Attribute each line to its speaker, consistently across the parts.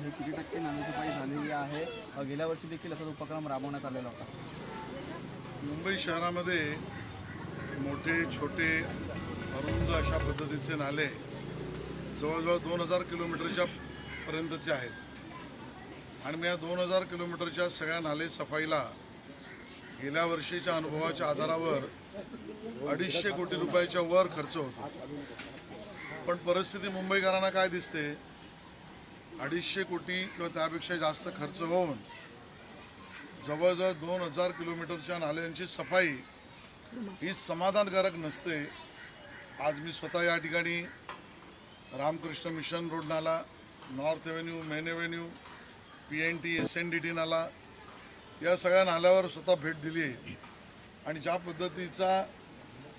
Speaker 1: आहे. किती टक्के नाणेसफाई झालेली आहे? गेल्या वर्षी देखील असा उपक्रम राबवण्यात आलेला होता.
Speaker 2: मुंबई शहरामध्ये मोठे छोटे अरुंद अशा पद्धतीचे नाले जवळजवळ दोन हजार किलोमीटरच्या पर्यंतचे आहेत. आणि मी या दोन हजार किलोमीटरच्या सगळ्या नाले सफाईला गेल्या वर्षीच्या अनुभवाच्या आधारावर अडीचशे कोटी रुपयाच्या वर खर्च होतो. पण परिस्थिती मुंबईकरांना काय दिसते? अडीचशे कोटी किंवा त्यापेक्षा जास्त खर्च होऊन जवळजवळ दोन हजार किलोमीटरच्या नाल्यांची सफाई ही समाधानकारक नसते. आज मी स्वतः या ठिकाणी रामकृष्ण मिशन रोड नाला north avenue main avenue P N T S N D T नाला या सगळ्या नाल्यावर स्वतः भेट दिली आहे. आणि ज्या पद्धतीचा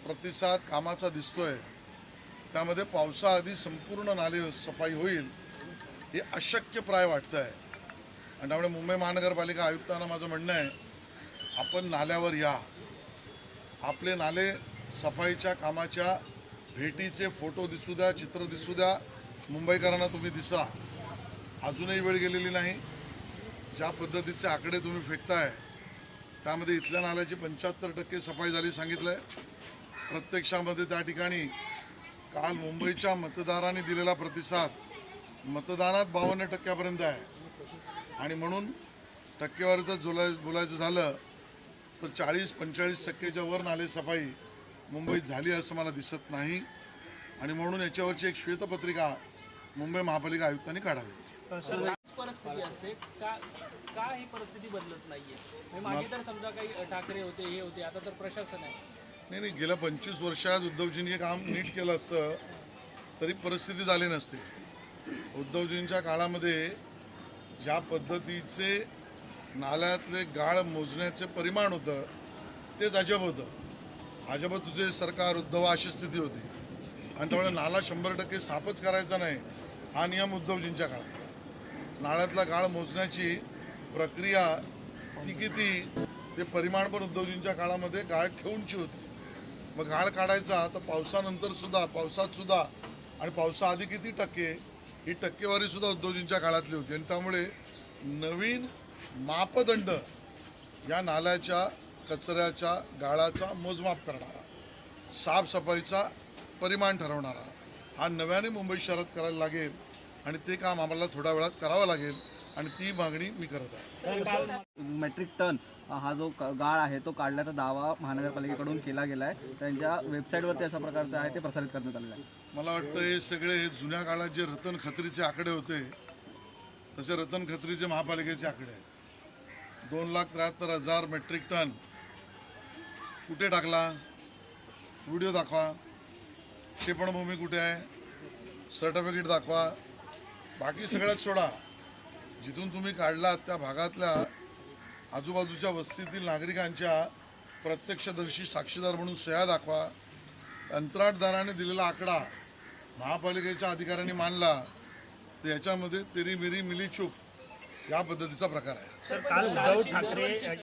Speaker 2: प्रतिसाद कामाचा दिसतोय त्यामध्ये पावसाआधी संपूर्ण नाले सफाई होईल. हे अशक्यप्राय वाटतं आहे आणि त्यामुळे मुंबई महानगरपालिका आयुक्तांना माझं म्हणणं आहे आपण नाल्यावर या. आपले नाले सफाईच्या कामाच्या भेटीचे फोटो दिसू द्या चित्र दिसू द्या मुंबईकरांना तुम्ही दिसा. अजूनही वेळ गेलेली नाही. ज्या पद्धतीचे आकडे तुम्ही फेकताय त्यामध्ये इथल्या नाल्याची पंच्याहत्तर टक्के सफाई झाली सांगितलं आहे प्रत्यक्षामध्ये त्या ठिकाणी काल मुंबईच्या मतदारांनी दिलेला प्रतिसाद मतदानात बावन्न टक्क्यापर्यंत आहे. आणि म्हणून टक्केवारीचं जोलाय बोलायचं झालं तर चाळीस पंचेचाळीस टक्केच्या वर नाले सफाई मुंबईत झाली असं मला दिसत नाही. आणि म्हणून याच्यावरची एक श्वेतपत्रिका मुंबई महापालिका आयुक्तांनी काढावी.
Speaker 3: परिस्थिती असते. का का ही परिस्थिती बदलत नाहीये? म्हणजे मागे तर समजा काही अ, ठाकरे होते हे होते आता तर प्रशासन आहे.
Speaker 2: नाही नाही गेल्या पंचवीस वर्षात उद्धवजींनी हे काम नीट केलं असतं तरी परिस्थिती झाली नसते. उद्धवजींच्या काळामध्ये ज्या पद्धतीचे नाल्यातले गाळ मोजण्याचे परिमाण होतं तेच अजब होतं. अजब तुझे सरकार उद्धव अशी स्थिती होती. आणि त्यामुळे नाला शंभर टक्के साफच करायचा नाही हा नियम उद्धवजींच्या काळात. नाळ्यातला गाळ मोजण्याची प्रक्रिया ती किती ते परिमाण पण उद्धवजींच्या काळामध्ये गाळ ठेवूनची होती. मग गाळ काढायचा तर पावसानंतर सुद्धा पावसात सुद्धा आणि पावसाआधी किती टक्के ही टक्केवारी सुद्धा उद्धवजींच्या काळातली होती. आणि त्यामुळे नवीन मापदंड या नाल्याच्या कचऱ्याच्या गाळाचा मोजमाप करणारा साफसफाईचा परिमाण ठरवणारा हा नव्याने मुंबई शहरात करायला लागेल आणि ते काम आम्हाला थोड्या वेळात करावं लागेल आणि ती मागणी मी करत आहे.
Speaker 1: मेट्रिक टन अ, हा जो क- गाळ आहे तो काढण्याचा दावा महानगरपालिकेकडून केला गेला आहे त्यांच्या वेबसाईटवरती अशा प्रकारचं आहे ते प्रसारित करण्यात आलेलं आहे.
Speaker 2: मला वाटतं हे सगळे जुन्या काळात जे रतन खत्रीचे आकडे होते तसे रतन खत्रीचे महापालिकेचे आकडे आहेत. दोन लाख त्र्याहत्तर हजार मेट्रिक टन कुठे टाकला? व्हिडिओ दाखवा. क्षेपणभूमी कुठे आहे? सर्टिफिकेट दाखवा. बाकी सगळ्यात सोडा. जिथून तुम्ही काढलात त्या भागातल्या आजूबाजूच्या वस्तीतील नागरिकांच्या प्रत्यक्षदर्शी साक्षीदार म्हणून सह्या दाखवा. कंत्राटदाराने दिलेला आकडा महापालिकेच्या अधिकाऱ्यांनी मानला तर याच्यामध्ये तेरी मिरी मिली चूप या पद्धतीचा प्रकार आहे.